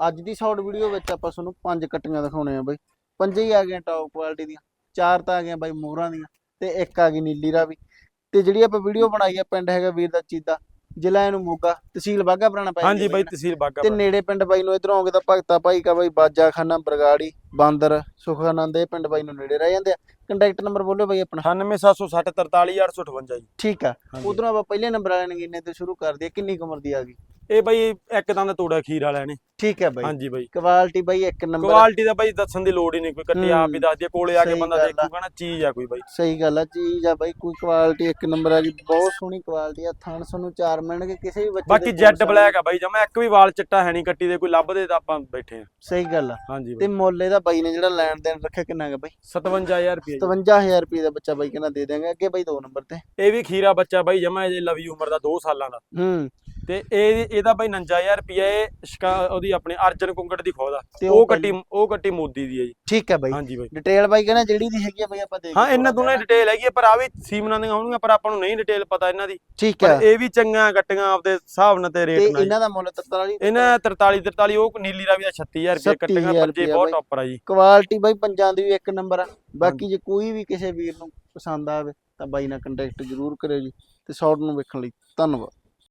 ਅੱਜ ਦੀ short video ਵਿੱਚ ਆਪਾਂ ਤੁਹਾਨੂੰ ਪੰਜ ਕੱਟੀਆਂ ਦਿਖਾਉਣੇ ਆ ਬਾਈ। ਪੰਜੇ ਹੀ ਆ ਗਈਆਂ ਟੌਪ ਕੁਆਲਿਟੀ ਦੀਆਂ ਚਾਰ ਤਾਂ ਆ ਗਈਆਂ ਬਾਈ ਮੋਹਰਾਂ ਦੀਆਂ ਤੇ ਇੱਕ ਆ ਗਈ ਨੀਲੀ ਰਾਵੀ। ਤੇ ਜਿਹੜੀ ਆਪਾਂ ਵੀਡੀਓ ਬਣਾਈ ਆ ਪਿੰਡ ਹੈਗਾ ਵੀਰ ਦਾ ਚੀਦਾ ਜ਼ਿਲ੍ਹਾ ਇਹਨੂੰ ਮੋਗਾ ਤਹਿਸੀਲ ਬਾਗਾ ਪੁਰਾਣਾ ਪੈ ਹਾਂਜੀ ਬਾਈ। ਤਹਿਸੀਲ ਬਾਗਾ ਤੇ ਨੇੜੇ ਪਿੰਡ ਬਾਈ ਨੂੰ ਇਧਰੋਂ ਆਉਂਗੇ ਤਾਂ ਭਗਤਾ ਭਾਈ ਕਾ ਬਾਈ ਬਾਜਾ ਖਾਨਾ ਬਰਗਾੜੀ ਬਾਂਦਰ ਸੁਖਾਨੰਦ ਇਹ ਪਿੰਡ ਬਾਈ ਨੂੰ ਨੇੜੇ ਰਹਿ ਜਾਂਦੇ ਆ। ਕੰਟੈਕਟ ਨੰਬਰ ਬੋਲੋ ਬਾਈ ਆਪਣਾ। 98760 43858 ਜੀ। ਠੀਕ ਆ। ਉਧਰੋਂ ਆਪਾਂ ਪਹਿਲੇ ਨੰਬਰ ਵਾਲੇ ਨਗੀਨੇ ਤੇ ਸ਼ੁਰੂ ਕਰਦੇ ਆ ਕਿੰਨੀ ਕੁ ਉਮਰ ਦੀ ਆ ਗਈ? ਇਹ ਬਾਈ ਇੱਕ ਦੰਦ ਤੋੜਾ ਖੀਰ ਵਾਲਿਆਂ ਨੇ। ਠੀਕ ਹੈ ਬਾਈ। ਹਾਂਜੀ ਬਾਈ। ਕੁਆਲਿਟੀ ਬਾਈ ਇੱਕ ਨੰਬਰ ਕੁਆਲਿਟੀ ਦਾ ਬਾਈ ਦੱਸਣ ਦੀ ਲੋੜ ਹੀ ਨਹੀਂ ਕੋਈ ਕੱਟੀ ਹੂੰ। ਆਪ ਹੀ ਦੱਸ ਦਿਆ ਕੋਲੇ ਆ ਕੇ ਬੰਦਾ। ਦੇਖੂਗਾ ਨਾ ਚੀਜ਼ ਆ ਕੋਈ ਬਾਈ। ਸਹੀ ਗੱਲ ਆ ਚੀਜ਼ ਆ ਬਾਈ ਕੋਈ ਕੁਆਲਿਟੀ ਇੱਕ ਨੰਬਰ ਆ ਗਈ ਬਹੁਤ ਸੋਹਣੀ ਕੁਆਲਿਟੀ ਆ ਥਣ ਸਾਨੂੰ ਚਾਰ ਮਿਲਣਗੇ ਕਿਸੇ ਵੀ ਬੱਚੇ ਬਾਕੀ ਜੈਡ ਬਲੈਕ ਆ ਬਾਈ ਜਮਾ ਇੱਕ ਵੀ ਵਾਲ ਚਿੱਟਾ ਹੈ ਨਹੀਂ ਕੱਟੀ ਦੇ ਕੋਈ ਲੱਭਦੇ ਤਾਂ ਆਪਾਂ ਬੈਠੇ ਆ। ਸਹੀ ਗੱਲ ਆ। ਹਾਂਜੀ ਤੇ ਮੁੱਲ ਇਹਦਾ ਬਾਈ ਨੇ ਜਿਹੜਾ ਲੈਣ ਦੇਣ ਰੱਖਿਆ ਕਿੰਨਾ ਹੈਗਾ ਬਾਈ? 57000 ਰੁਪਏ 57000 ਰੁਪਏ ਦਾ ਬੱਚਾ ਬਾਈ ਕਹਿੰਦਾ ਦੇ ਦੇਾਂਗੇ ਅੱਗੇ ਬਾਈ ਦੋ ਨੰਬਰ ਤੇ। ਇਹ ਵੀ ਖੀਰਾ ਬੱਚਾ ਬਾਈ ਜਮਾ ਇਹ ਲਵੀ ਉਮਰ ਦਾ 2 ਸਾਲਾਂ ਦਾ। ਹੂੰ। ਤੇ ਇਹ ਇਹਦਾ ਬਾਈ 59000 ਰੁਪਏ ਉਹਦੀ ਆਪਣੇ ਅਰਜਨ ਕੁੰਗੜ ਦੀ ਖੋਦਾ ਤੇ ਉਹ ਕੱਟੀ ਉਹ ਕੱਟੀ ਮੋਦੀ ਦੀ ਹੈ ਜੀ। ਠੀਕ ਹੈ ਬਾਈ। ਹਾਂਜੀ ਬਾਈ। ਡਿਟੇਲ ਬਾਈ ਕਹਿੰਦਾ ਜਿਹੜੀ ਦੀ ਹੈਗੀ ਆ ਬਾਈ ਆਪਾਂ ਦੇਖ ਹਾਂ ਇਹਨਾਂ ਦੋਨਾਂ ਦੀ ਡਿਟੇਲ ਹੈਗੀ ਪਰ ਆ ਵੀ ਸੀਮਨਾਂ ਦੀਆਂ ਹੋਣਗੀਆਂ ਪਰ ਆਪਾਂ ਨੂੰ ਨਹੀਂ ਡਿਟੇਲ ਪਤਾ ਇਹਨਾਂ ਦੀ। ਠੀਕ ਪਰ ਹੈ। ਇਹ ਵੀ ਚੰਗੀਆਂ ਕੱਟੀਆਂ ਆਪਦੇ ਹਿਸਾਬ ਨਾਲ ਤੇ ਰੇਟ ਨਾਲ। ਇਹਨਾਂ ਦਾ ਮੁੱਲ 43 ਇਹਨਾਂ 43 43 ਉਹ ਨੀਲੀ ਰਾਵੀ ਦਾ 36000 ਰੁਪਏ ਕੱਟੀਆਂ 36,000 ਬੱਚੇ ਰੁਪਇਆ ਬਹੁਤ। ਟੌਪਰ ਆ ਜੀ। ਕੁਆਲਿਟੀ ਬਾਈ ਪੰਜਾਂ ਦੀ ਵੀ ਇੱਕ ਨੰਬਰ ਆ। ਬਾਕੀ ਜੇ ਕੋਈ ਵੀ ਕਿਸੇ ਵੀਰ ਨੂੰ ਪਸੰਦ ਆਵੇ ਤਾਂ ਬਾਈ ਨਾਲ ਕੰਟੈਕਟ ਜ਼ਰੂਰ ਕਰਿਓ ਜੀ। ਤੇ ਸ਼ਾਰਟ ਨੂੰ ਵੇਖਣ ਲਈ ਧੰਨਵਾਦ।